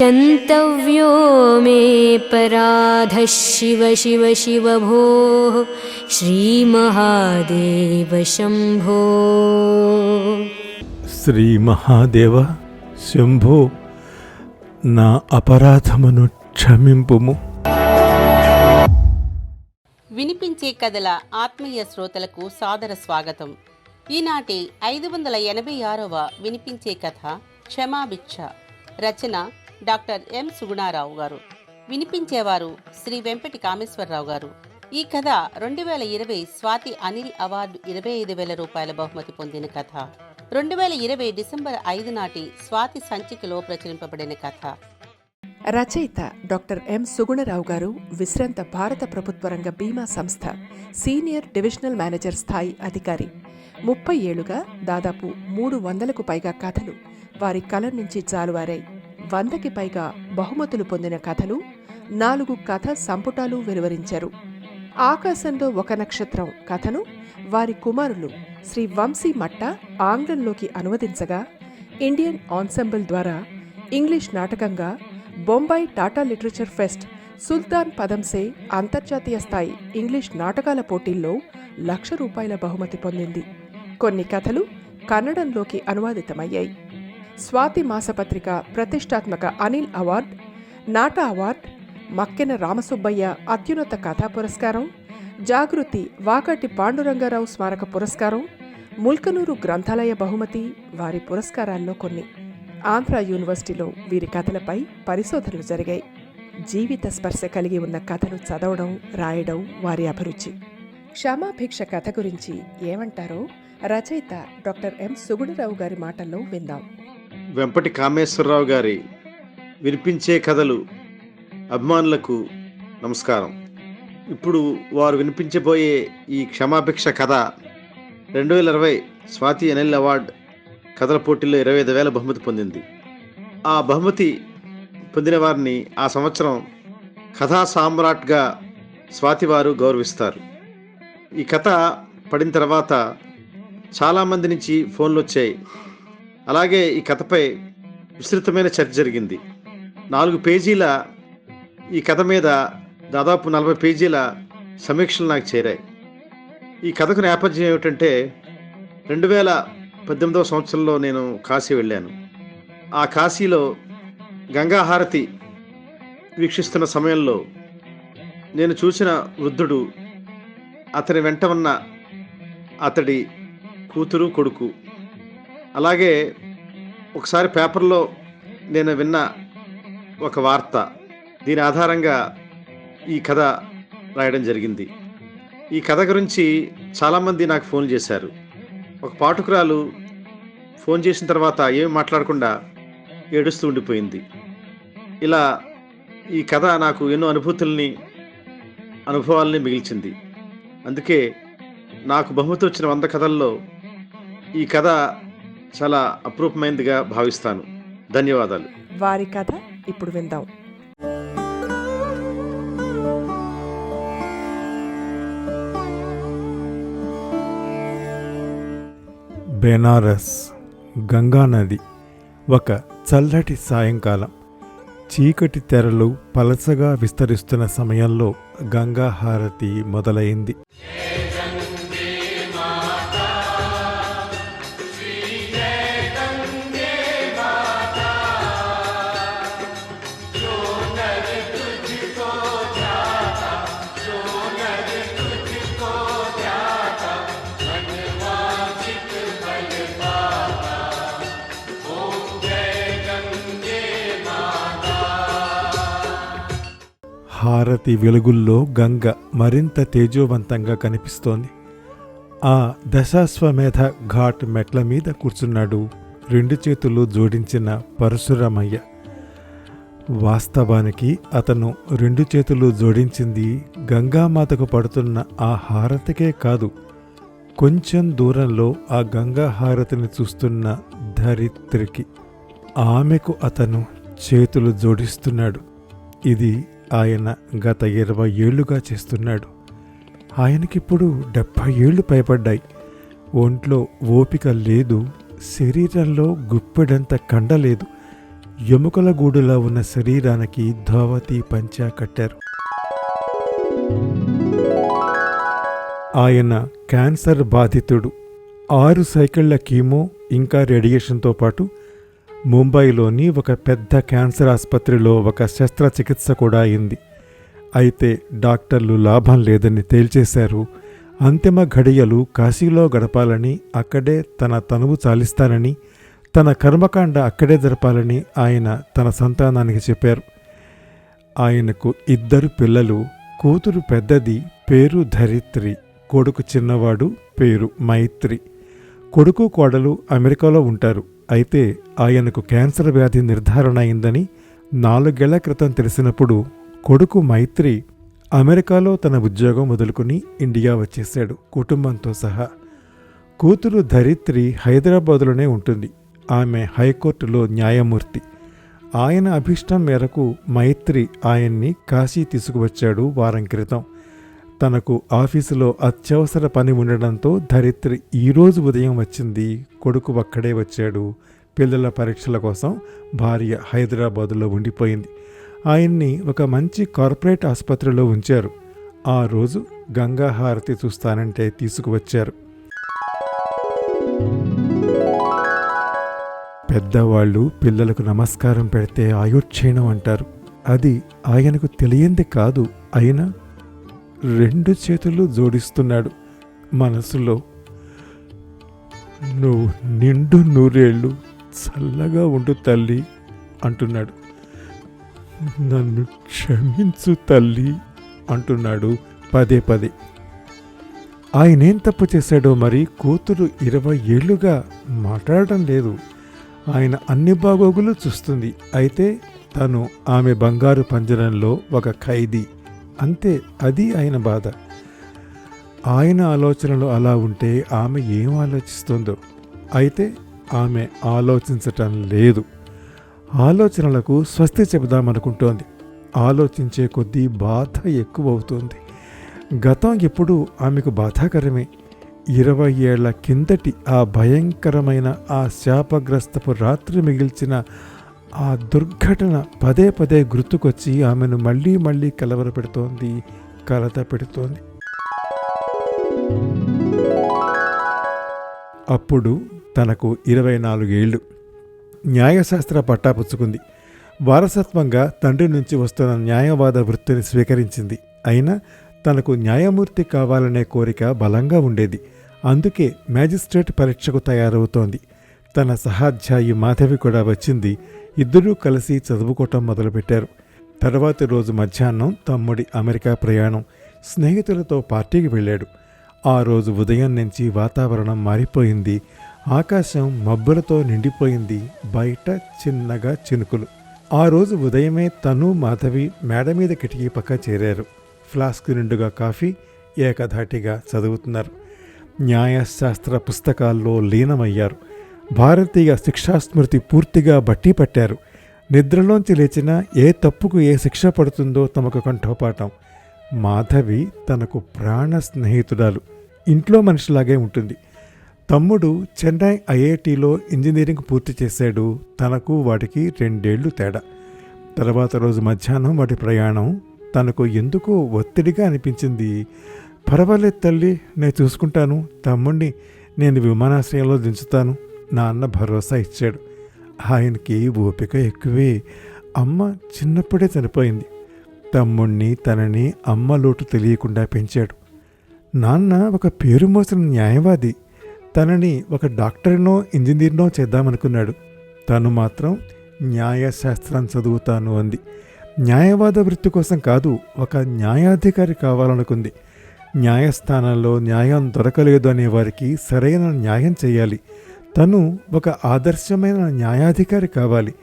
गन्तव्यो मे पराधः शिव शिव शिव भोः श्रीमहादेव शम्भो శ్రీ మహాదేవ శంభో నా అపరాధమును క్షమింపుము వినిపించే కథల ఆత్మీయ శ్రోతలకు సాదర స్వాగతం ఈనాటి ఐదు వందల ఎనభై ఆరవ వినిపించే కథ క్షమాభిక్ష రచన డాక్టర్ ఎం సుగుణారావు గారు. వినిపించేవారు శ్రీ వెంపటి కామేశ్వరరావు గారు. ఈ కథ రెండు వేల ఇరవై స్వాతి అనిల్ అవార్డు ఇరవై ఐదు వేల రూపాయల బహుమతి పొందిన కథ. రెండు వేల ఇరవై డిసెంబర్ ఐదు నాటి స్వాతి సంచికలో ప్రచురింపబడిన కథ. రచయిత డాక్టర్ ఎం సుగుణరావు గారు విశ్రాంత భారత ప్రభుత్వ రంగ బీమా సంస్థ సీనియర్ డివిజనల్ మేనేజర్ స్థాయి అధికారి. ముప్పై ఏళ్ళుగా దాదాపు మూడు వందలకు పైగా కథలు వారి కలం నుంచి జాలువారాయి. వందకి పైగా బహుమతులు పొందిన కథలు నాలుగు కథ సంపుటాలు వెలువరించారు. ఆకాశంలో ఒక నక్షత్రం కథను వారి కుమారులు శ్రీ వంశీ మట్ట ఆంగ్లంలోకి అనువదించగా ఇండియన్ ఆన్సెంబుల్ ద్వారా ఇంగ్లీష్ నాటకంగా బొంబాయి టాటా లిటరేచర్ ఫెస్ట్ సుల్తాన్ పదంసే అంతర్జాతీయ స్థాయి ఇంగ్లీష్ నాటకాల పోటీల్లో లక్ష రూపాయల బహుమతి పొందింది. కొన్ని కథలు కన్నడంలోకి అనువాదితమయ్యాయి. స్వాతి మాసపత్రిక ప్రతిష్టాత్మక అనిల్ అవార్డ్ నాటా అవార్డ్ మక్కెన రామసుబ్బయ్య అత్యున్నత కథా పురస్కారం జాగృతి వాకటి పాండురంగారావు స్మారక పురస్కారం ముల్కనూరు గ్రంథాలయ బహుమతి వారి పురస్కారాల్లో కొన్ని. ఆంధ్ర యూనివర్సిటీలో వీరి కథలపై పరిశోధనలు జరిగాయి. జీవిత స్పర్శ కలిగి ఉన్న కథను చదవడం రాయడం వారి అభిరుచి. క్షమాభిక్ష కథ గురించి ఏమంటారో రచయిత డాక్టర్ ఎం సుగుణరావు గారి మాటల్లో విందాం. వెంపటి కామేశ్వరరావు గారి వినిపించే కథలు అభిమానులకు నమస్కారం. ఇప్పుడు వారు వినిపించబోయే ఈ క్షమాభిక్ష కథ రెండు వేల ఇరవై స్వాతి ఎనెల్ అవార్డ్ కథల పోటీల్లో ఇరవై ఐదు వేల బహుమతి పొందింది. ఆ బహుమతి పొందిన వారిని ఆ సంవత్సరం కథా సామ్రాట్గా స్వాతి వారు గౌరవిస్తారు. ఈ కథ పడిన తర్వాత చాలామంది నుంచి ఫోన్లు వచ్చాయి. అలాగే ఈ కథపై విస్తృతమైన చర్చ జరిగింది. నాలుగు పేజీల ఈ కథ మీద దాదాపు నలభై పేజీల సమీక్షలు నాకు చేరాయి. ఈ కథకు నేపథ్యం ఏమిటంటే రెండు వేల పద్దెనిమిదవ సంవత్సరంలో నేను కాశీ వెళ్ళాను. ఆ కాశీలో గంగాహారతి వీక్షిస్తున్న సమయంలో నేను చూసిన వృద్ధుడు అతని వెంట ఉన్న అతడి కూతురు కొడుకు అలాగే ఒకసారి పేపర్లో నేను విన్న ఒక వార్త దీని ఆధారంగా ఈ కథ రాయడం జరిగింది. ఈ కథ గురించి చాలామంది నాకు ఫోన్ చేశారు. ఒక పాఠకురాలు ఫోన్ చేసిన తర్వాత ఏమి మాట్లాడకుండా ఏడుస్తూ ఉండిపోయింది. ఇలా ఈ కథ నాకు ఎన్నో అనుభూతుల్ని అనుభవాల్ని మిగిల్చింది. అందుకే నాకు బహుమతి వచ్చిన వంద కథల్లో ఈ కథ చాలా అపరూపమైనదిగా భావిస్తాను. ధన్యవాదాలు. వారి కథ ఇప్పుడు విందాం. బెనారస్ గంగానది ఒక చల్లటి సాయంకాలం. చీకటి తెరలు పలసగా విస్తరిస్తున్న సమయంలో గంగా హారతి మొదలైంది. హారతి వెలుగుల్లో గంగ మరింత తేజోవంతంగా కనిపిస్తోంది. ఆ దశాశ్వమేధ ఘాట్ మెట్ల మీద కూర్చున్నాడు రెండు చేతులు జోడించిన పరశురామయ్య. వాస్తవానికి అతను రెండు చేతులు జోడించింది గంగామాతకు పడుతున్న ఆ హారతికే కాదు కొంచెం దూరంలో ఆ గంగా హారతిని చూస్తున్న ధరిత్రికి ఆమెకు అతను చేతులు జోడిస్తున్నాడు. ఇది ఆయన గత ఇరవై ఏళ్ళుగా చేస్తున్నాడు. ఆయనకిప్పుడు డెబ్భై ఏళ్ళు పైపడ్డాయి ఒంట్లో ఓపిక లేదు శరీరంలో గుప్పెడంత కండ లేదు. ఎముకల గూడులా ఉన్న శరీరానికి ధావతి పంచా కట్టారు. ఆయన క్యాన్సర్ బాధితుడు. ఆరు సైకిళ్ళ కీమో ఇంకా రేడియేషన్తో పాటు ముంబైలోని ఒక పెద్ద క్యాన్సర్ ఆసుపత్రిలో ఒక శస్త్రచికిత్స కూడా అయింది. అయితే డాక్టర్లు లాభం లేదని తేల్చేశారు. అంతిమ ఘడియలు కాశీలో గడపాలని అక్కడే తన తనువు చాలిస్తానని తన కర్మకాండ అక్కడే జరపాలని ఆయన తన సంతానానికి చెప్పారు. ఆయనకు ఇద్దరు పిల్లలు కూతురు పెద్దది పేరు ధరిత్రి కొడుకు చిన్నవాడు పేరు మైత్రి. కొడుకు కోడలు అమెరికాలో ఉంటారు. అయితే ఆయనకు క్యాన్సర్ వ్యాధి నిర్ధారణ అయిందని నాలుగేళ్ళ క్రితం తెలిసినప్పుడు కొడుకు మైత్రి అమెరికాలో తన ఉద్యోగం వదులుకుని ఇండియా వచ్చేశాడు కుటుంబంతో సహా. కూతురు ధరిత్రి హైదరాబాదులోనే ఉంటుంది. ఆమె హైకోర్టులో న్యాయమూర్తి. ఆయన అభిష్టం మేరకు మైత్రి ఆయన్ని కాశీ తీసుకువచ్చాడు వారం క్రితం. తనకు ఆఫీసులో అత్యవసర పని ఉండడంతో ధరిత్రి ఈరోజు ఉదయం వచ్చింది. కొడుకు ఒక్కడే వచ్చాడు. పిల్లల పరీక్షల కోసం భార్య హైదరాబాదులో ఉండిపోయింది. ఆయన్ని ఒక మంచి కార్పొరేట్ ఆసుపత్రిలో ఉంచారు. ఆ రోజు గంగా హారతి చూస్తానంటే తీసుకువచ్చారు. పెద్దవాళ్ళు పిల్లలకు నమస్కారం పెడితే ఆయుర్క్షీణం అంటారు. అది ఆయనకు తెలియంది కాదు. అయినా రెండు చేతులు జోడిస్తున్నాడు మనసులో. నువ్వు నిండు నూరేళ్ళు చల్లగా ఉండు తల్లి అంటున్నాడు. నన్ను క్షమించు తల్లి అంటున్నాడు పదే పదే. ఆయనేం తప్పు చేశాడో మరి కూతురు ఇరవై ఏళ్ళుగా మాట్లాడటం లేదు. ఆయన అన్ని బాగోగులు చూస్తుంది. అయితే తను ఆమె బంగారు పంజరంలో ఒక ఖైదీ. అంతే అది ఆయన బాధ. ఆయన ఆలోచనలు అలా ఉంటే ఆమె ఏం ఆలోచిస్తుందో. అయితే ఆమె ఆలోచించటం లేదు. ఆలోచనలకు స్వస్తి చెబుదామనుకుంటోంది. ఆలోచించే కొద్దీ బాధ ఎక్కువ అవుతుంది గతం ఎప్పుడు ఆమెకు బాధాకరమే. ఇరవై ఏళ్ళ కిందటి ఆ భయంకరమైన ఆ శాపగ్రస్తపు రాత్రి మిగిల్చిన ఆ దుర్ఘటన పదే పదే గుర్తుకొచ్చి ఆమెను మళ్ళీ మళ్ళీ కలవర పెడుతోంది కలత పెడుతోంది. అప్పుడు తనకు ఇరవై నాలుగేళ్ళు న్యాయశాస్త్ర పట్టా పుచ్చుకుంది. వారసత్వంగా తండ్రి నుంచి వస్తున్న న్యాయవాద వృత్తిని స్వీకరించింది. అయినా తనకు న్యాయమూర్తి కావాలనే కోరిక బలంగా ఉండేది. అందుకే మ్యాజిస్ట్రేట్ పరీక్షకు తయారవుతోంది. తన సహాధ్యాయి మాధవి కూడా వచ్చింది. ఇద్దరూ కలిసి చదువుకోవటం మొదలుపెట్టారు. తర్వాతి రోజు మధ్యాహ్నం తమ్ముడి అమెరికా ప్రయాణం స్నేహితులతో పార్టీకి వెళ్ళాడు. ఆ రోజు ఉదయం నుంచి వాతావరణం మారిపోయింది. ఆకాశం మబ్బులతో నిండిపోయింది. బయట చిన్నగా చినుకులు. ఆ రోజు ఉదయమే తను మాధవి మేడ మీద కిటికీ పక్క చేరారు. ఫ్లాస్క్ నిండుగా కాఫీ ఏకధాటిగా చదువుతున్నారు. న్యాయశాస్త్ర పుస్తకాల్లో లీనమయ్యారు. భారతీయ శిక్షాస్మృతి పూర్తిగా బట్టి పట్టారు. నిద్రలోంచి లేచిన ఏ తప్పుకు ఏ శిక్ష పడుతుందో తమకు కంఠోపాఠం. మాధవి తనకు ప్రాణ స్నేహితురాలు. ఇంట్లో మనిషిలాగే ఉంటుంది. తమ్ముడు చెన్నై ఐఐటిలో ఇంజనీరింగ్ పూర్తి చేశాడు. తనకు వాటికి రెండేళ్ళు తేడా. తర్వాత రోజు మధ్యాహ్నం వాటి ప్రయాణం తనకు ఎందుకో ఒత్తిడిగా అనిపించింది. పర్వాలేదు తల్లి నేను చూసుకుంటాను. తమ్ముణ్ణి నేను విమానాశ్రయంలో దించుతాను. నాన్న భరోసా ఇచ్చాడు. ఆయనకి ఓపిక ఎక్కువే. అమ్మ చిన్నప్పుడే చనిపోయింది. తమ్ముణ్ణి తనని అమ్మ లోటు తెలియకుండా పెంచాడు. నాన్న ఒక పేరు మోసిన న్యాయవాది. తనని ఒక డాక్టర్నో ఇంజనీర్నో చేద్దామనుకున్నాడు. తను మాత్రం న్యాయశాస్త్రం చదువుతాను అంది. న్యాయవాద వృత్తి కోసం కాదు ఒక న్యాయాధికారి కావాలనుకుంది. న్యాయస్థానంలో న్యాయం దొరకలేదు అనే వారికి సరైన న్యాయం చేయాలి. తను ఒక ఆదర్శమైన న్యాయాధికారి కావాలి.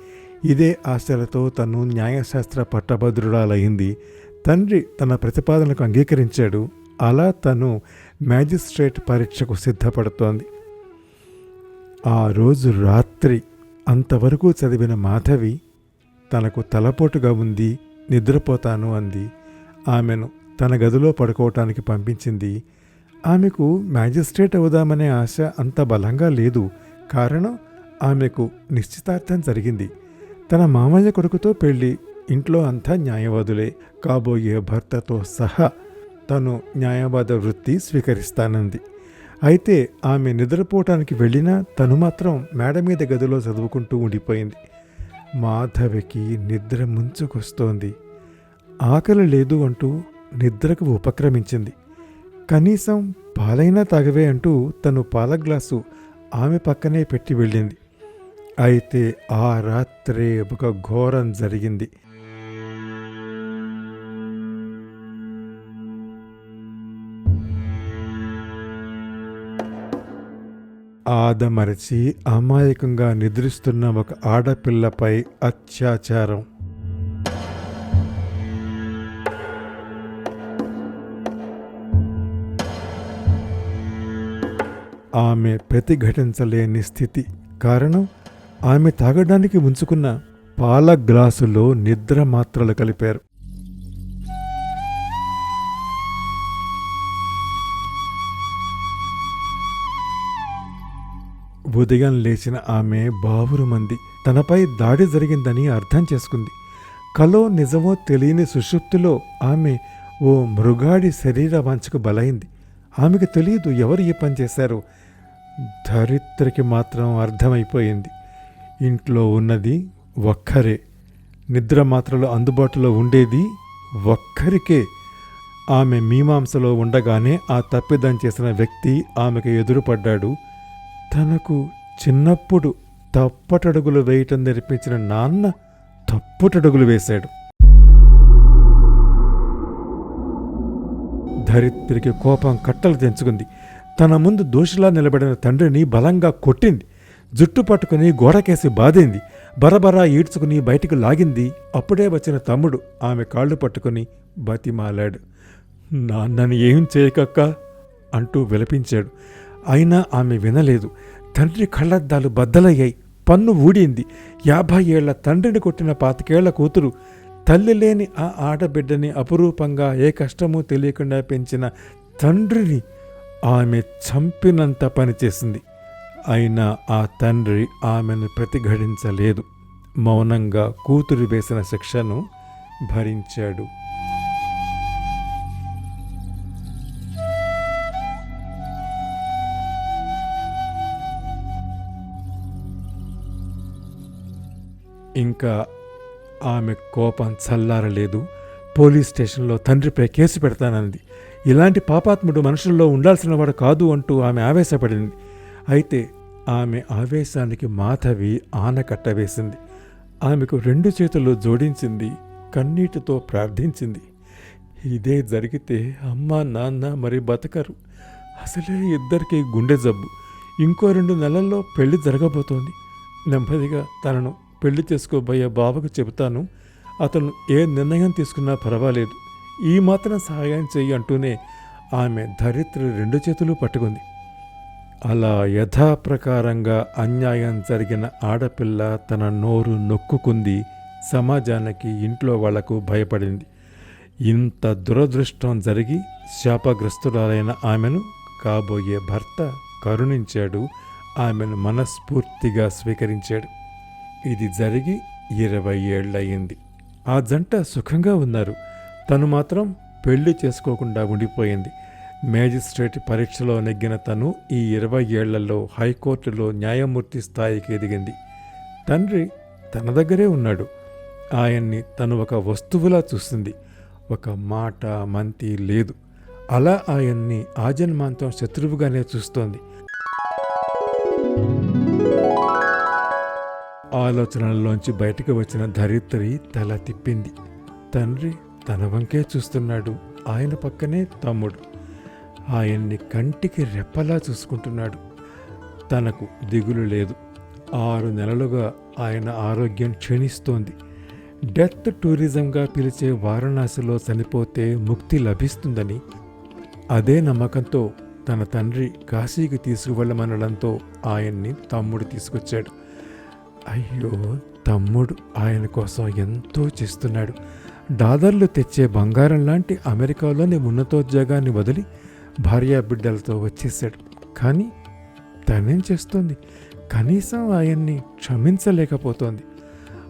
ఇదే ఆశలతో తను న్యాయశాస్త్ర పట్టభద్రురాలయ్యింది తండ్రి తన ప్రతిపాదనకు అంగీకరించాడు. అలా తను మ్యాజిస్ట్రేట్ పరీక్షకు సిద్ధపడుతోంది. ఆ రోజు రాత్రి అంతవరకు చదివిన మాధవి తనకు తలపోటుగా ఉంది నిద్రపోతాను అంది. ఆమెను తన గదిలో పడుకోవటానికి పంపించింది. ఆమెకు మ్యాజిస్ట్రేట్ అవుదామనే ఆశ అంత బలంగా లేదు. కారణం ఆమెకు నిశ్చితార్థం జరిగింది. తన మామయ్య కొడుకుతో పెళ్ళి ఇంట్లో అంతా న్యాయవాదులే. కాబోయే భర్తతో సహా తను న్యాయవాద వృత్తి స్వీకరిస్తానంది. అయితే ఆమె నిద్రపోవటానికి వెళ్ళినా తను మాత్రం మేడ మీద గదిలో చదువుకుంటూ ఉండిపోయింది. మాధవికి నిద్ర ముంచుకొస్తోంది. ఆకలి లేదు అంటూ నిద్రకు ఉపక్రమించింది. కనీసం పాలైనా తాగవే అంటూ తను పాల గ్లాసు ఆమె పక్కనే పెట్టి వెళ్ళింది. అయితే ఆ రాత్రే ఒక ఘోరం జరిగింది. ఆదమరచి అమాయకంగా నిద్రిస్తున్న ఒక ఆడపిల్లపై అత్యాచారం. ఆమె ప్రతిఘటించలేని స్థితి. కారణం? ఆమె తాగడానికి ఉంచుకున్న పాల గ్లాసులో నిద్ర మాత్రలు కలిపారు. ఉదయం లేచిన ఆమె బావురుమంది. తనపై దాడి జరిగిందని అర్థం చేసుకుంది. కలో నిజమో తెలియని సుషుప్తిలో ఆమె ఓ మృగాడి శరీర వాంఛకు బలైంది. ఆమెకు తెలియదు ఎవరు ఈ పని చేశారో. ధరిత్రకి మాత్రం అర్థమైపోయింది. ఇంట్లో ఉన్నది ఒక్కరే. నిద్ర మాత్రలు అందుబాటులో ఉండేది ఒక్కరికే. ఆమె మీమాంసలో ఉండగానే ఆ తప్పిదం చేసిన వ్యక్తి ఆమెకు ఎదురుపడ్డాడు. తనకు చిన్నప్పుడు తప్పటడుగులు వేయటం నేర్పించిన నాన్న తప్పుటడుగులు వేశాడు. ధరిత్రికి కోపం కట్టలు తెంచుకుంది. తన ముందు దోషిలా నిలబడిన తండ్రిని బలంగా కొట్టింది. జుట్టు పట్టుకుని గోడకేసి బాధింది. బరబరా ఈడ్చుకుని బయటికి లాగింది. అప్పుడే వచ్చిన తమ్ముడు ఆమె కాళ్ళు పట్టుకుని బతిమాలాడు. నాన్నని ఏం చేయకక్క? అంటూ విలపించాడు. అయినా ఆమె వినలేదు. తండ్రి కళ్ళద్దాలు బద్దలయ్యాయి. పన్ను ఊడింది. యాభై ఏళ్ళ తండ్రిని కొట్టిన పాతికేళ్ళ కూతురు తల్లి లేని ఆ ఆడబిడ్డని అపురూపంగా ఏ కష్టమూ తెలియకుండా పెంచిన తండ్రిని ఆమె చంపినంత పనిచేసింది అయినా ఆ తండ్రి ఆమెను ప్రతిఘటించలేదు. మౌనంగా కూతురు వేసిన శిక్షను భరించాడు. ఇంకా ఆమె కోపం చల్లారలేదు. పోలీస్ స్టేషన్లో తండ్రిపై కేసు పెడతానంది ఇలాంటి పాపాత్ముడు మనుషుల్లో ఉండాల్సిన వాడు కాదు అంటూ ఆమె ఆవేశపడింది. అయితే ఆమె ఆవేశానికి మాధవి ఆనకట్ట వేసింది ఆమెకు రెండు చేతులు జోడించింది కన్నీటితో ప్రార్థించింది. ఇదే జరిగితే అమ్మ నాన్న మరి బతకరు. అసలే ఇద్దరికి గుండె జబ్బు. ఇంకో రెండు నెలల్లో పెళ్ళి జరగబోతోంది. నెమ్మదిగా తనను పెళ్ళి చేసుకోబోయే బావకు చెబుతాను. అతను ఏ నిర్ణయం తీసుకున్నా పర్వాలేదు. ఈ మాత్రం సహాయం చెయ్యి అంటూనే ఆమె ధరిత్రి రెండు చేతులు పట్టుకుంది. అలా యథాప్రకారంగా అన్యాయం జరిగిన ఆడపిల్ల తన నోరు నొక్కుకుంది. సమాజానికి ఇంట్లో వాళ్ళకు భయపడింది. ఇంత దురదృష్టం జరిగి శాపగ్రస్తురాలైన ఆమెను కాబోయే భర్త కరుణించాడు. ఆమెను మనస్ఫూర్తిగా స్వీకరించాడు. ఇది జరిగి ఇరవై ఏళ్ళయింది. ఆ జంట సుఖంగా ఉన్నారు. తను మాత్రం పెళ్ళి చేసుకోకుండా ఉండిపోయింది. మేజిస్ట్రేట్ పరీక్షలో నెగ్గిన తను ఈ ఇరవై ఏళ్ళలో హైకోర్టులో న్యాయమూర్తి స్థాయికి ఎదిగింది. తండ్రి తన దగ్గరే ఉన్నాడు. ఆయన్ని తను ఒక వస్తువులా చూస్తుంది ఒక మాట మంతి లేదు. అలా ఆయన్ని ఆజన్మాంతం శత్రువుగానే చూస్తోంది. ఆలోచనల్లోంచి బయటకు వచ్చిన ధరిత్రి తల తిప్పింది. తండ్రి తన వంకే చూస్తున్నాడు. ఆయన పక్కనే తమ్ముడు. ఆయన్ని కంటికి రెప్పలా చూసుకుంటున్నాడు. తనకు దిగులు లేదు. ఆరు నెలలుగా ఆయన ఆరోగ్యం క్షీణిస్తోంది. డెత్ టూరిజంగా పిలిచే వారణాసిలో చనిపోతే ముక్తి లభిస్తుందని అదే నమ్మకంతో తన తండ్రి కాశీకి తీసుకువెళ్ళమనడంతో ఆయన్ని తమ్ముడు తీసుకొచ్చాడు. అయ్యో తమ్ముడు ఆయన కోసం ఎంతో చేస్తున్నాడు. డాలర్లు తెచ్చే బంగారం లాంటి అమెరికాలోని ఉన్నతోద్యోగాన్ని వదిలి భార్యాబిడ్డలతో వచ్చేసాడు కానీ తనేం చేస్తోంది? కనీసం ఆయన్ని క్షమించలేకపోతోంది.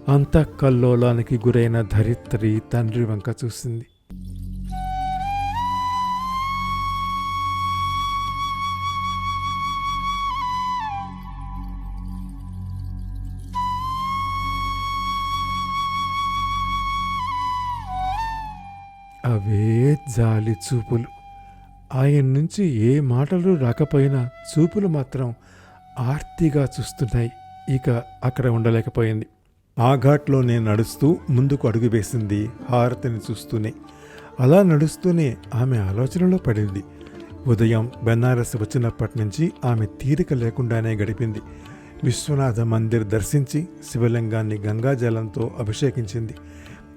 అంతఃకల్లోలానికి గురైన ధరిత్రి తండ్రి వంక చూసింది. అవే జాలి చూపులు. ఆయన నుంచి ఏ మాటలు రాకపోయినా చూపులు మాత్రం ఆర్తిగా చూస్తున్నాయి. ఇక అక్కడ ఉండలేకపోయింది. ఆ ఘాట్లోనే నడుస్తూ ముందుకు అడుగు వేసింది హారతిని చూస్తూనే. అలా నడుస్తూనే ఆమె ఆలోచనలో పడింది. ఉదయం బెనారస్ వచ్చినప్పటి నుంచి ఆమె తీరిక లేకుండానే గడిపింది. విశ్వనాథ మందిర్ దర్శించి శివలింగాన్ని గంగాజలంతో అభిషేకించింది.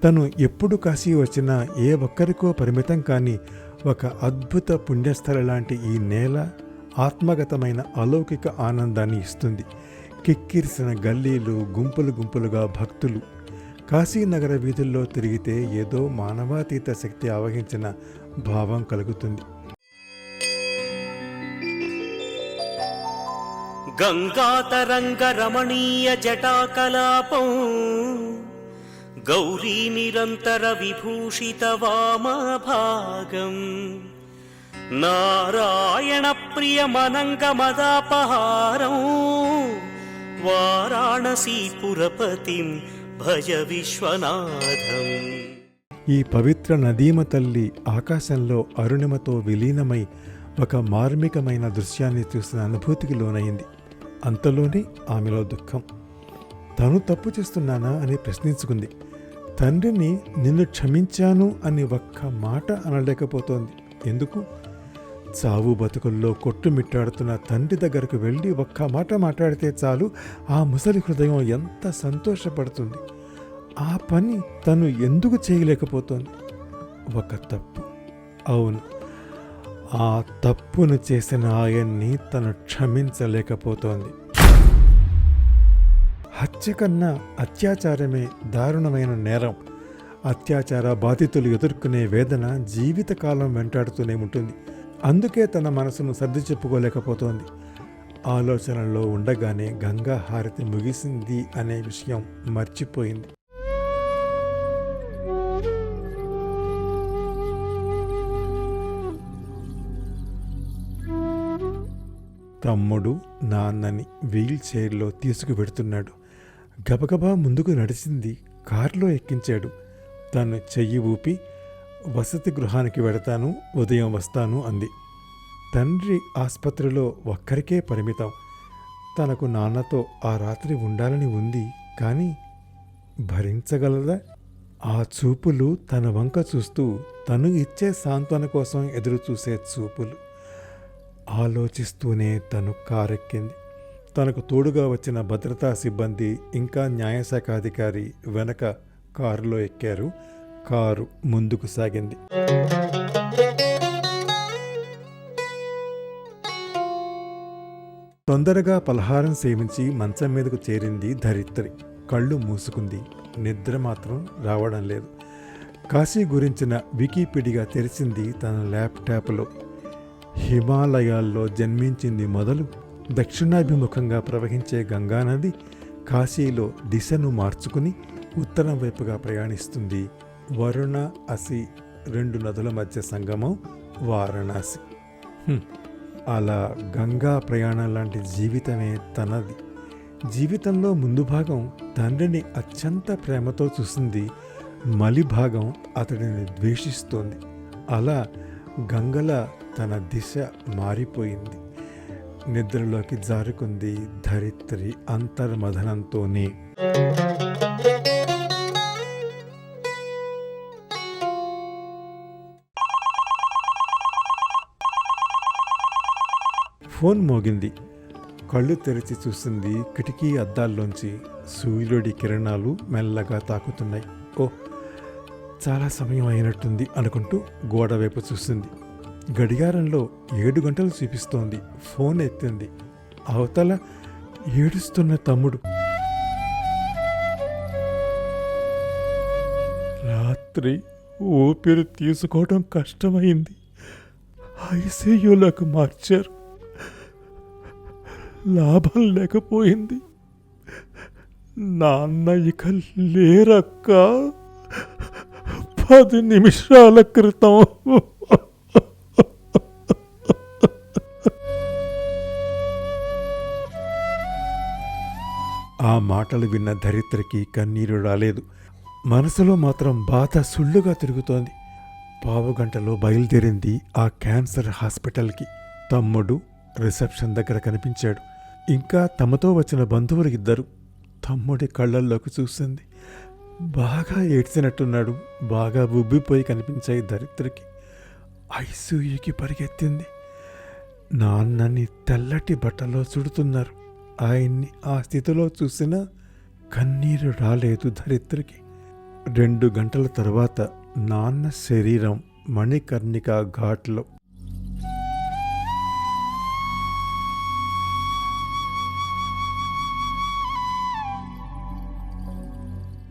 తను ఎప్పుడు కాశీ వచ్చినా ఏ ఒక్కరికో పరిమితం కాని ఒక అద్భుత పుణ్యస్థల లాంటి ఈ నేల ఆత్మగతమైన అలౌకిక ఆనందాన్ని ఇస్తుంది. కిక్కిరిసిన గల్లీలు గుంపులు గుంపులుగా భక్తులు కాశీనగర వీధుల్లో తిరిగితే ఏదో మానవాతీత శక్తి ఆవహించిన భావం కలుగుతుంది. గంగాతరంగ రమణీయ జటాకలాపం గౌరీ నిరంతర విభూషిత వామభాగం నారాయణ ప్రియమనంగ మదాపహారం వారాణసీపురపతిం భజ విశ్వనాథం ఈ పవిత్ర నదీమ తల్లి ఆకాశంలో అరుణిమతో విలీనమై ఒక మార్మికమైన దృశ్యాన్ని చూసిన అనుభూతికి లోనైంది. అంతలోనే ఆమెలో దుఃఖం. తను తప్పు చేస్తున్నానా అని ప్రశ్నించుకుంది. తండ్రిని నిన్ను క్షమించాను అని ఒక్క మాట అనలేకపోతోంది. ఎందుకు? చావు బతుకుల్లో కొట్టుమిట్టాడుతున్న తండ్రి దగ్గరకు వెళ్ళి ఒక్క మాట మాట్లాడితే చాలు ఆ ముసలి హృదయం ఎంత సంతోషపడుతుంది. ఆ పని తను ఎందుకు చేయలేకపోతోంది? ఒక తప్పు. అవును. ఆ తప్పును చేసిన ఆయన్ని తను క్షమించలేకపోతోంది. హత్య కన్నా అత్యాచారమే దారుణమైన నేరం. అత్యాచార బాధితులు ఎదుర్కొనే వేదన జీవితకాలం వెంటాడుతూనే ఉంటుంది. అందుకే తన మనసును సర్ది చెప్పుకోలేకపోతోంది. ఆలోచనల్లో ఉండగానే గంగా హారతి ముగిసింది అనే విషయం మర్చిపోయింది. తమ్ముడు నాన్నని వీల్ చైర్లో తీసుకువెడుతున్నాడు. గబగబా ముందుకు నడిచింది కారులో ఎక్కించాడు. తను చెయ్యి ఊపి వసతి గృహానికి వెడతాను ఉదయం వస్తాను అంది. తండ్రి ఆసుపత్రిలో ఒక్కరికే పరిమితం. తనకు నాన్నతో ఆ రాత్రి ఉండాలని ఉంది కానీ భరించగలదా? ఆ చూపులు తన వంక చూస్తూ తను ఇచ్చే సాంత్వన కోసం ఎదురు చూసే చూపులు. ఆలోచిస్తూనే తను కారెక్కింది. తనకు తోడుగా వచ్చిన భద్రతా సిబ్బంది ఇంకా న్యాయశాఖ అధికారి వెనక కారులో ఎక్కారు. కారు ముందుకు సాగింది. తొందరగా పలహారం సేవించి మంచం మీదకు చేరింది ధరిత్రి. కళ్ళు మూసుకుంది. నిద్ర మాత్రం రావడం లేదు. కాశీ గురించిన వికీపీడియా తెరిచింది తన ల్యాప్టాప్లో. హిమాలయాల్లో జన్మించింది మొదలు దక్షిణాభిముఖంగా ప్రవహించే గంగానది కాశీలో దిశను మార్చుకుని ఉత్తరం వైపుగా ప్రయాణిస్తుంది. వరుణ అసి రెండు నదుల మధ్య సంగమం వారణాసి. అలా గంగా ప్రయాణం లాంటి జీవితమే తనది. జీవితంలో ముందు భాగం తండ్రిని అత్యంత ప్రేమతో చూసింది. మలి భాగం అతడిని ద్వేషిస్తోంది. అలా గంగల తన దిశ మారిపోయింది. నిద్రలోకి జారుకుంది ధరిత్రి అంతర్మథనంతోనే. ఫోన్ మోగింది. కళ్ళు తెరిచి చూసింది కిటికీ అద్దాల్లోంచి సూర్యుడి కిరణాలు మెల్లగా తాకుతున్నాయి. ఓ చాలా సమయం అయినట్టుంది అనుకుంటూ గోడ వైపు చూసింది గడియారంలో ఏడు గంటలు చూపిస్తోంది. ఫోన్ ఎత్తింది. అవతల ఏడుస్తున్న తమ్ముడు. రాత్రి ఊపిరి తీసుకోవడం కష్టమైంది. ఐసీయూలకు మార్చారు. లాభం లేకపోయింది. నాన్న ఇక లేరక్క. పది నిమిషాల క్రితం ఆ మాటలు విన్న ధరిత్రికి కన్నీరు రాలేదు. మనసులో మాత్రం బాధ సుళ్ళుగా తిరుగుతోంది. పావు గంటలో బయలుదేరింది ఆ క్యాన్సర్ హాస్పిటల్కి. తమ్ముడు రిసెప్షన్ దగ్గర కనిపించాడు. ఇంకా తమతో వచ్చిన బంధువులు ఇద్దరు. తమ్ముడి కళ్ళల్లోకి చూసింది. బాగా ఏడ్చినట్టున్నాడు. బాగా ఉబ్బిపోయి కనిపించాయి దరిద్రకి. ఐసీయూకి పరిగెత్తింది. నాన్నని తెల్లటి బట్టలో చుడుతున్నారు. ఆయన్ని ఆ స్థితిలో చూసినా కన్నీరు రాలేదు ధరిత్రికి రెండు గంటల తర్వాత నాన్న శరీరం మణికర్ణిక ఘాట్లో.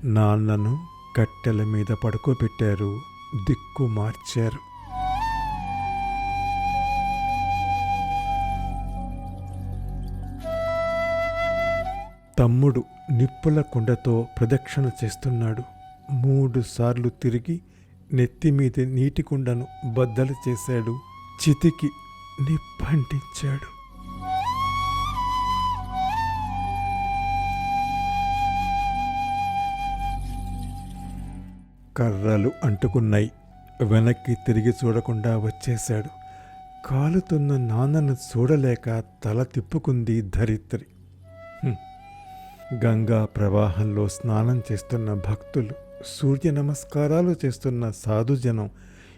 నాన్నను కట్టెల మీద పడుకోబెట్టారు దిక్కు మార్చారు. తమ్ముడు నిప్పుల కుండతో ప్రదక్షిణ చేస్తున్నాడు. మూడు సార్లు తిరిగి నెత్తి మీద నీటి కుండను బద్దలు చేశాడు. చితికి నిప్పంటించాడు. కర్రలు అంటుకున్నాయి. వెనక్కి తిరిగి చూడకుండా వచ్చేశాడు. కాలుతున్న నాన్నను చూడలేక తల తిప్పుకుంది ధరిత్రి. గంగా ప్రవాహంలో స్నానం చేస్తున్న భక్తులు సూర్య నమస్కారాలు చేస్తున్న సాధుజనం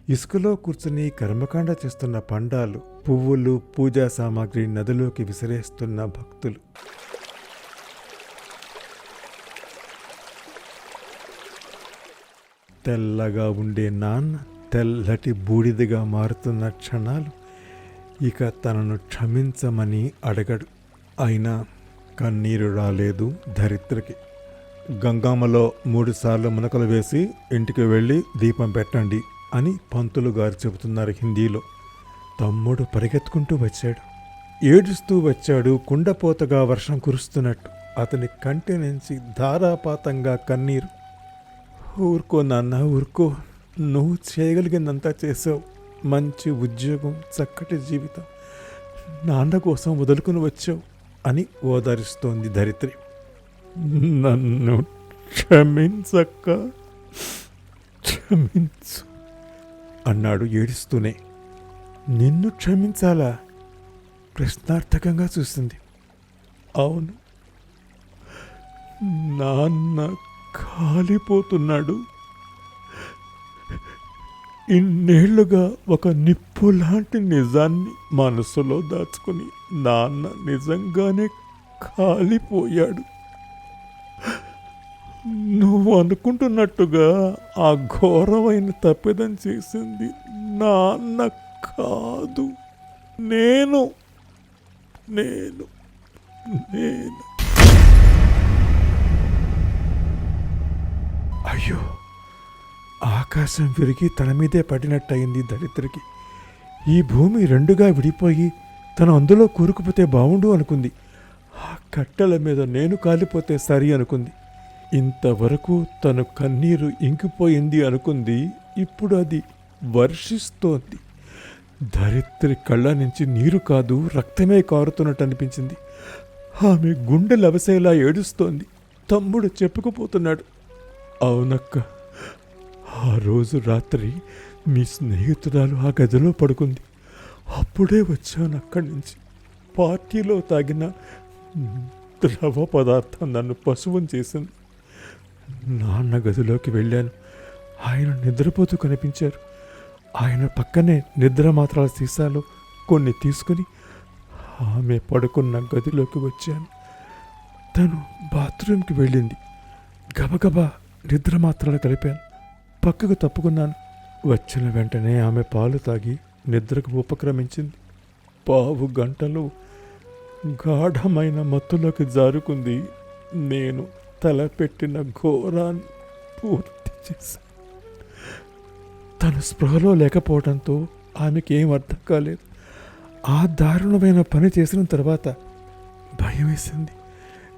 ఇసుకలో కూర్చుని కర్మకాండ చేస్తున్న పండాలు పువ్వులు పూజా సామాగ్రి నదిలోకి విసిరేస్తున్న భక్తులు. తెల్లగా ఉండే నాన్న తెల్లటి బూడిదగా మారుతున్న క్షణాలు ఇక తనను క్షమించమని అడగడు. అయినా కన్నీరు రాలేదు ధరిత్రికి గంగామలో మూడుసార్లు మునకలు వేసి ఇంటికి వెళ్ళి దీపం పెట్టండి అని పంతులు గారు చెబుతున్నారు హిందీలో. తమ్ముడు పరిగెత్తుకుంటూ వచ్చాడు. ఏడుస్తూ వచ్చాడు కుండపోతగా వర్షం కురుస్తున్నట్టు. అతని కంటి నుంచి ధారాపాతంగా కన్నీరు. ఊరుకో నాన్న ఊరుకో. నువ్వు చేయగలిగిందంతా చేసావు మంచి ఉద్యోగం చక్కటి జీవితం. నాన్న కోసం వదులుకుని వచ్చావు. అని ఓదారుస్తోంది ధరిత్రి. నన్ను క్షమించక్క. క్షమించు. అన్నాడు ఏడుస్తూనే. నిన్ను క్షమించాలా? ప్రశ్నార్థకంగా చూసింది. అవును. నాన్న కాలిపోతున్నాడు. ఇన్నేళ్ళుగా ఒక నిప్పు లాంటి నిజాన్ని మనసులో దాచుకుని నాన్న నిజంగానే కాలిపోయాడు. నువ్వు అనుకుంటున్నట్టుగా ఆ ఘోరమైన తప్పిదం చేసింది నాన్న కాదు. నేను నేను నేను. అయ్యో! ఆకాశం విరిగి తన మీదే పడినట్టయింది దరిద్రికి. ఈ భూమి రెండుగా విడిపోయి తను అందులో కూరుకుపోతే బావుండు అనుకుంది. ఆ కట్టెల మీద నేను కాలిపోతే సరి అనుకుంది. ఇంతవరకు తను కన్నీరు ఇంకిపోయింది అనుకుంది. ఇప్పుడు అది వర్షిస్తోంది. ధరిత్రి కళ్ళ నుంచి నీరు కాదు రక్తమే కారుతున్నట్టు అనిపించింది. ఆమె గుండె లవసేలా ఏడుస్తోంది. తమ్ముడు చెప్పుకుపోతున్నాడు. అవునక్క. ఆ రోజు రాత్రి మీ స్నేహితురాలు ఆ గదిలో పడుకుంది. అప్పుడే వచ్చాను అక్కడి నుంచి. పార్టీలో తాగిన ద్రవ పదార్థం నన్ను పశువుని చేసింది. నాన్న గదిలోకి వెళ్ళాను. ఆయన నిద్రపోతూ కనిపించారు. ఆయన పక్కనే నిద్ర మాత్రాల సీసాలు కొన్ని తీసుకుని ఆమె పడుకున్న గదిలోకి వచ్చాను. తను బాత్రూమ్కి వెళ్ళింది. గబగబా నిద్ర మాత్రాలు కలిపాను. పక్కకు తప్పుకున్నాను. వచ్చిన వెంటనే ఆమె పాలు తాగి నిద్రకు ఉపక్రమించింది. పావు గంటలు గాఢమైన మత్తులోకి జారుకుంది. నేను తలపెట్టిన ఘోరాన్ని పూర్తి చేశాను. తను స్పృహలో లేకపోవడంతో ఆమెకి ఏం అర్థం కాలేదు. ఆ దారుణమైన పని చేసిన తర్వాత భయం వేసింది.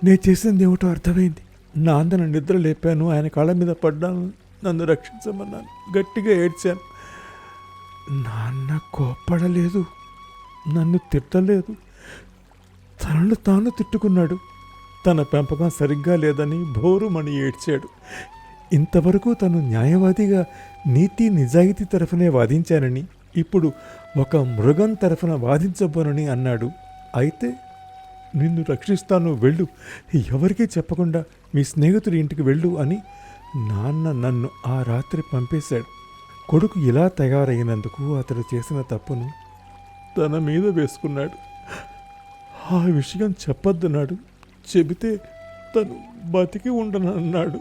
నేను చేసింది ఏమిటో అర్థమైంది. నాందన నిద్ర లేపాను. ఆయన కాళ్ళ మీద పడ్డాను. నన్ను రక్షించమన్నాను. గట్టిగా ఏడ్చాను. నాన్న కోప్పడలేదు. నన్ను తిట్టలేదు. తనను తాను తిట్టుకున్నాడు. తన పెంపకం సరిగ్గా లేదని భోరుమని ఏడ్చాడు. ఇంతవరకు తను న్యాయవాదిగా నీతి నిజాయితీ తరఫునే వాదించానని ఇప్పుడు ఒక మృగం తరఫున వాదించబోనని అన్నాడు. అయితే నిన్ను రక్షిస్తాను వెళ్ళు. ఎవరికీ చెప్పకుండా మీ స్నేహితుడి ఇంటికి వెళ్ళు అని నాన్న నన్ను ఆ రాత్రి పంపేశాడు. కొడుకు ఇలా తయారైనందుకు అతడు చేసిన తప్పును తన మీద వేసుకున్నాడు. ఆ విషయం చెప్పొద్దన్నాడు. చెబితే తను బతికి ఉండనన్నాడు.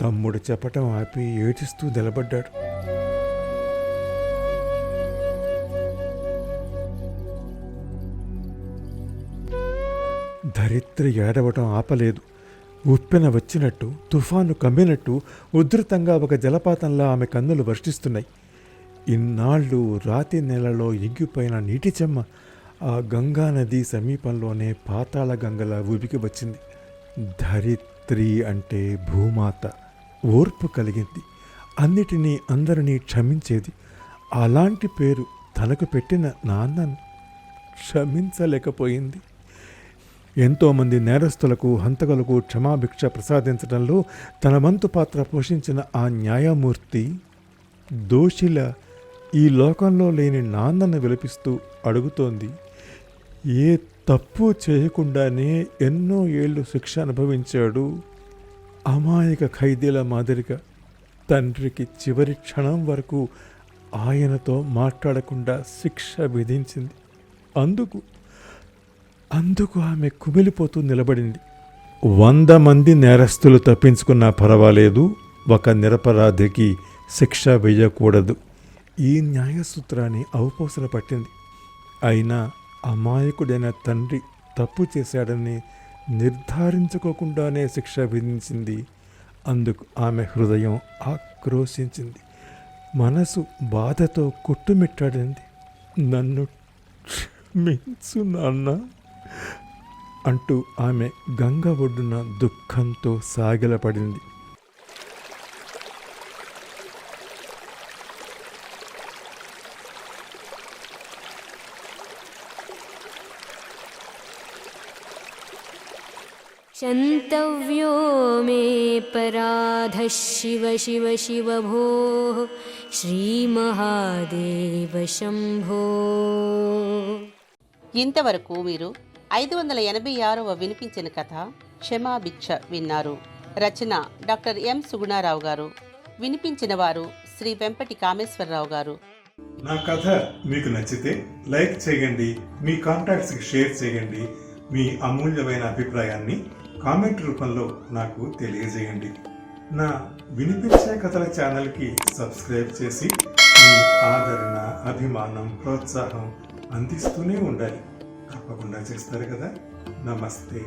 తమ్ముడు చెప్పటం ఆపి ఏడుస్తూ నిలబడ్డాడు. ధరిత్రి ఏడవటం ఆపలేదు. ఉప్పెన వచ్చినట్టు తుఫాను కమ్మినట్టు ఉధృతంగా ఒక జలపాతంలా ఆమె కన్నులు వర్షిస్తున్నాయి. ఇన్నాళ్ళు రాతి నెలలో ఎగ్గిపోయిన నీటి చెమ్మ ఆ గంగా నది సమీపంలోనే పాతాళ గంగల ఊపికి వచ్చింది. ధరిత్రి అంటే భూమాత. ఓర్పు కలిగింది. అన్నిటినీ అందరినీ క్షమించేది. అలాంటి పేరు తనకు పెట్టిన నాన్నను క్షమించలేకపోయింది. ఎంతోమంది నేరస్తులకు హంతకులకు క్షమాభిక్ష ప్రసాదించడంలో తన వంతు పాత్ర పోషించిన ఆ న్యాయమూర్తి దోషిల ఈ లోకంలో లేని నాన్నను విలపిస్తూ అడుగుతోంది ఏ తప్పు చేయకుండానే ఎన్నో ఏళ్ళు శిక్ష అనుభవించాడు. అమాయక ఖైదీల మాదిరిగా తండ్రికి చివరి క్షణం వరకు ఆయనతో మాట్లాడకుండా శిక్ష విధించింది. అందుకు అందుకు ఆమె కుమిలిపోతూ నిలబడింది. వంద మంది నేరస్తులు తప్పించుకున్నా పర్వాలేదు ఒక నిరపరాధికి శిక్ష వేయకూడదు. ఈ న్యాయసూత్రాన్ని అవపోసన పట్టింది. అయినా అమాయకుడైన తండ్రి తప్పు చేశాడని నిర్ధారించుకోకుండానే శిక్ష విధించింది. అందుకు ఆమె హృదయం ఆక్రోశించింది. మనసు బాధతో కొట్టుమిట్టాడింది. నన్ను క్షమించు నాన్న. అంటూ ఆమె గంగ ఒడ్డున దుఃఖంతో సాగిలపడింది क्षन्तव्यो मे पराधः शिव शिव शिव भोः श्रीमहादेव शम्भो ఇంతవరకు మీరు ఐదు వందల ఎనభై ఆరవ వినిపించిన కథ క్షమాభిక్ష విన్నారు. రచన డాక్టర్ ఎం. సుగుణారావు గారు. వినిపించిన వారు శ్రీ వెంపటి కామేశ్వరరావు గారు. నా కథ మీకు నచ్చితే లైక్ చేయండి మీ కాంటాక్ట్స్కి షేర్ చేయండి మీ అమూల్యమైన అభిప్రాయాన్ని కామెంట్ రూపంలో నాకు తెలియజేయండి. నా వినిపించే కథల ఛానల్కి సబ్స్క్రైబ్ చేసి మీ ఆదరణ అభిమానం ప్రోత్సాహం అందిస్తూనే ఉండాలి. తప్పకుండా చేస్తారు కదా. నమస్తే.